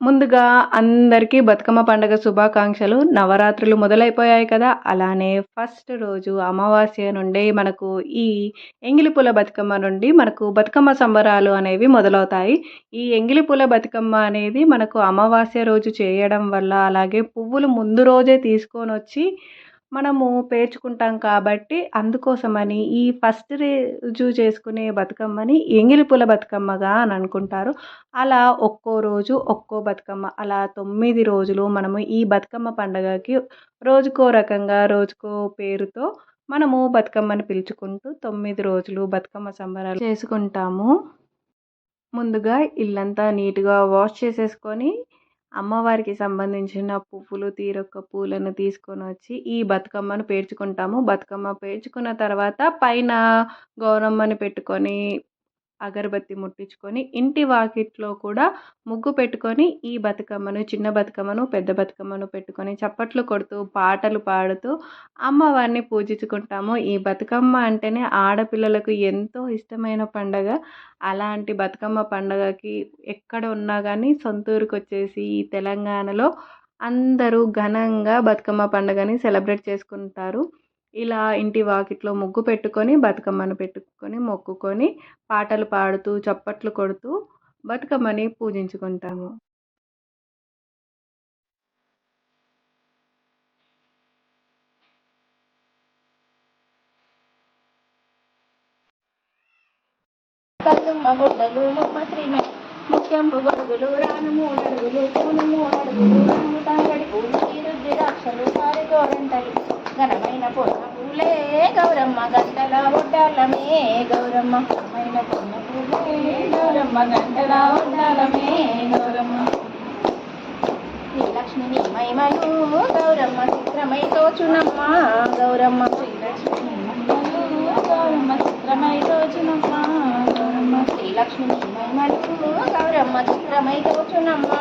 ముందుగా అందరికీ బతుకమ్మ పండుగ శుభాకాంక్షలు. నవరాత్రులు మొదలైపోయాయి కదా. అలానే ఫస్ట్ రోజు అమావాస్య నుండి మనకు ఈ ఎంగిలిపూల బతుకమ్మ నుండి మనకు బతుకమ్మ సంబరాలు అనేవి మొదలవుతాయి. ఈ ఎంగిలిపూల బతుకమ్మ అనేది మనకు అమావాస్య రోజు చేయడం వల్ల అలాగే పువ్వులు ముందు రోజే తీసుకొని వచ్చి మనము పేర్చుకుంటాం కాబట్టి అందుకోసమని ఈ ఫస్ట్ రోజు చేసుకునే బతుకమ్మని ఎంగిలిపూల బతుకమ్మగా అని అనుకుంటారు. అలా ఒక్కో రోజు ఒక్కో బతుకమ్మ అలా తొమ్మిది రోజులు మనము ఈ బతుకమ్మ పండగకి రోజుకో రకంగా రోజుకో పేరుతో మనము బతుకమ్మని పిలుచుకుంటూ తొమ్మిది రోజులు బతుకమ్మ సంబరాలు చేసుకుంటాము. ముందుగా ఇల్లంతా నీట్గా వాష్ చేసేసుకొని అమ్మవారికి సంబంధించిన పువ్వులు తీరొక్క పూలను తీసుకొని వచ్చి ఈ బతుకమ్మను పేర్చుకుంటాము. బతుకమ్మ పేర్చుకున్న తర్వాత పైన గౌరమ్మని పెట్టుకొని అగరబత్తి ముట్టించుకొని ఇంటి వాకిట్లో కూడా ముగ్గు పెట్టుకొని ఈ బతుకమ్మను చిన్న బతుకమ్మను పెద్ద బతుకమ్మను పెట్టుకొని చప్పట్లు కొడుతూ పాటలు పాడుతూ అమ్మవారిని పూజించుకుంటాము. ఈ బతుకమ్మ అంటేనే ఆడపిల్లలకు ఎంతో ఇష్టమైన పండగ. అలాంటి బతుకమ్మ పండగకి ఎక్కడ ఉన్నా కానీ సొంతూరుకు వచ్చేసి ఈ తెలంగాణలో అందరూ ఘనంగా బతుకమ్మ పండుగని సెలబ్రేట్ చేసుకుంటారు. ఇలా ఇంటి వాకిట్లో ముగ్గు పెట్టుకొని బతుకమ్మను పెట్టుకొని మొక్కుకొని పాటలు పాడుతూ చప్పట్లు కొడుతూ బతుకమ్మని పూజించుకుంటాము. ముఖ్యం గుడ్డలు ముమ్మ ముఖ్యంపు గొడుగులు రాను మూడడుగులు పూలు మూడడుగులు రంగు తంగడి పూలు సారి గోరంటలు ఘనమైన పొన్న పూలే గౌరమ్మ గంటల ఒడ్డాలమే గౌరమ్మ. ఘనమైన పొన్న పూలే గౌరమ్మ గంటల ఒడ్డాలమే గౌరమ్మ. శ్రీలక్ష్మిని మహిమలు గౌరమ్మ చిత్రమై తోచునమ్మ గౌరమ్మ. శ్రీలక్ష్మిని మహిమలు గౌరమ్మ చిత్రమై తోచునమ్మ గౌరమ్మ. శ్రీలక్ష్మిని మహిమలు గౌరమ్మ చిత్రమై తోచునమ్మ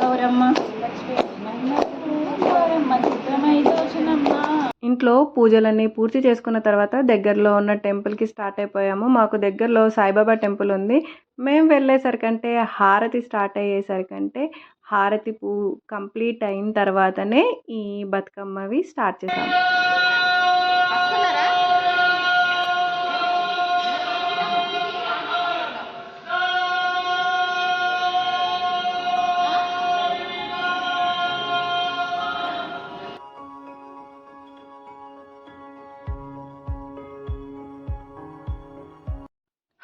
గౌరమ్మ. శ్రీలక్ష్మి మహిమలు గౌరమ్మ చిత్రమై తోచునమ్మ ఇంట్లో పూజలన్నీ పూర్తి చేసుకున్న తర్వాత దగ్గరలో ఉన్న టెంపుల్కి స్టార్ట్ అయిపోయాము. మాకు దగ్గరలో సాయిబాబా టెంపుల్ ఉంది. మేము వెళ్ళేసరికంటే హారతి స్టార్ట్ అయ్యేసరికంటే హారతి పూ కంప్లీట్ అయిన తర్వాతనే ఈ బతుకమ్మవి స్టార్ట్ చేసాము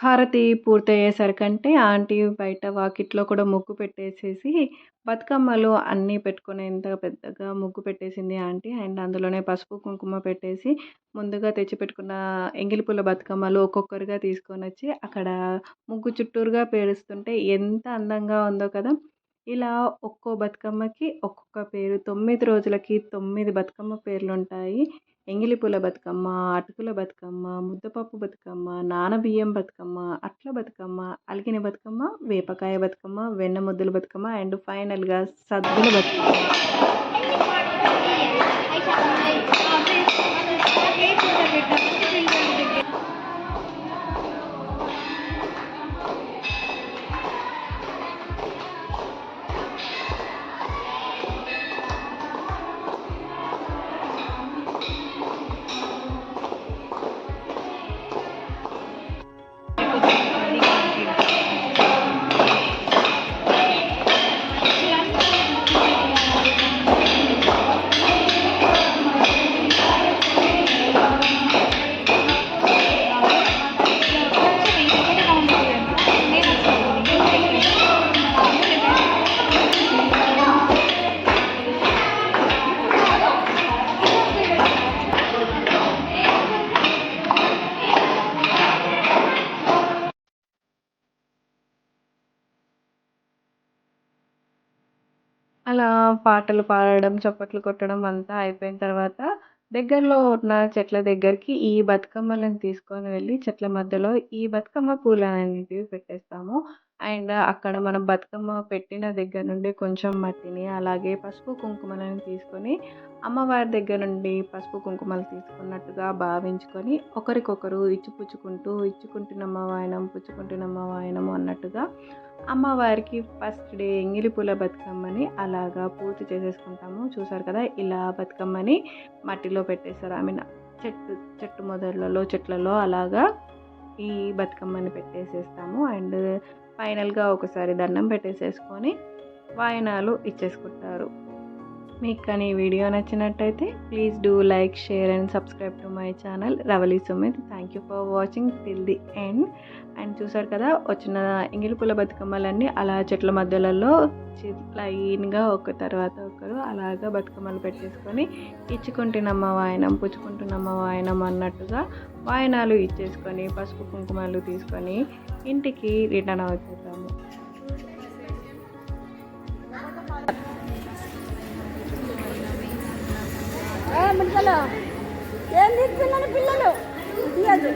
హారతి పూర్తయ్యేసరికంటే ఆంటీ బయట వాకిట్లో కూడా ముగ్గు పెట్టేసేసి బతుకమ్మలు అన్నీ పెట్టుకునేంత పెద్దగా ముగ్గు పెట్టేసింది ఆంటీ. అండ్ అందులోనే పసుపు కుంకుమ పెట్టేసి ముందుగా తెచ్చిపెట్టుకున్న ఎంగిలిపూల బతుకమ్మలు ఒక్కొక్కరుగా తీసుకొని వచ్చి అక్కడ ముగ్గు చుట్టూరుగా పేరుస్తుంటే ఎంత అందంగా ఉందో కదా! ఇలా ఒక్కో బతుకమ్మకి ఒక్కొక్క పేరు తొమ్మిది రోజులకి తొమ్మిది బతుకమ్మ పేర్లు ఉంటాయి ఎంగిలిపూల బతుకమ్మ అటుకుల బతుకమ్మ ముద్దపప్పు బతుకమ్మ నానబియ్యం బతుకమ్మ అట్ల బతుకమ్మ అలిగిన బతుకమ్మ వేపకాయ బతుకమ్మ వెన్న ముద్దల బతుకమ్మ అండ్ ఫైనల్గా సద్దుల బతుకమ్మ. అలా పాటలు పాడడం చప్పట్లు కొట్టడం అంతా అయిపోయిన తర్వాత దగ్గరలో ఉన్న చెట్ల దగ్గరికి ఈ బతుకమ్మలను తీసుకొని వెళ్ళి చెట్ల మధ్యలో ఈ బతుకమ్మ పూలు అనేటివి పెట్టేస్తాము. అండ్ అక్కడ మనం బతుకమ్మ పెట్టిన దగ్గర నుండి కొంచెం మట్టిని అలాగే పసుపు కుంకుమలను తీసుకొని అమ్మవారి దగ్గర నుండి పసుపు కుంకుమలు తీసుకున్నట్టుగా భావించుకొని ఒకరికొకరు ఇచ్చిపుచ్చుకుంటూ ఇచ్చుకుంటున్నమ్మ వాయనం పుచ్చుకుంటున్నమ్మ వాయనం అన్నట్టుగా అమ్మవారికి ఫస్ట్ డే ఎంగిలి పూల బతుకమ్మని అలాగా పూర్తి చేసేసుకుంటాము. చూసారు కదా ఇలా బతుకమ్మని మట్టిలో పెట్టేస్తారు. ఐ మీన్ చెట్టు చెట్టు మొదళ్ళలో చెట్లలో అలాగా ఈ బతుకమ్మని పెట్టేసేస్తాము. అండ్ ఫైనల్గా ఒకసారి దండం పెట్టేసేసుకొని వాయనాలు ఇచ్చేసుకుంటారు. మీకు కానీ ఈ వీడియో నచ్చినట్టయితే please do like share and subscribe to my channel Ravali Sumit. Thank you for watching till the end and చూసారు కదా వచ్చిన ఎంగిలిపుల బతుకమ్మలన్నీ అలా చెట్ల మధ్యలలో చి- లైన్గా ఒక తర్వాత ఒకరు అలాగా బతుకమ్మలు పెట్టేసుకొని ఇచ్చుకుంటున్నమ్మ వాయనం పుచ్చుకుంటున్నమ్మ వాయనం అన్నట్టుగా వాయనాలు ఇచ్చేసుకొని పసుపు కుంకుమలు తీసుకొని ఇంటికి రిటర్న్ అవుతున్నాము పిల్లలు. ఏం తీసుకున్నాను పిల్లలు? తీయద్దు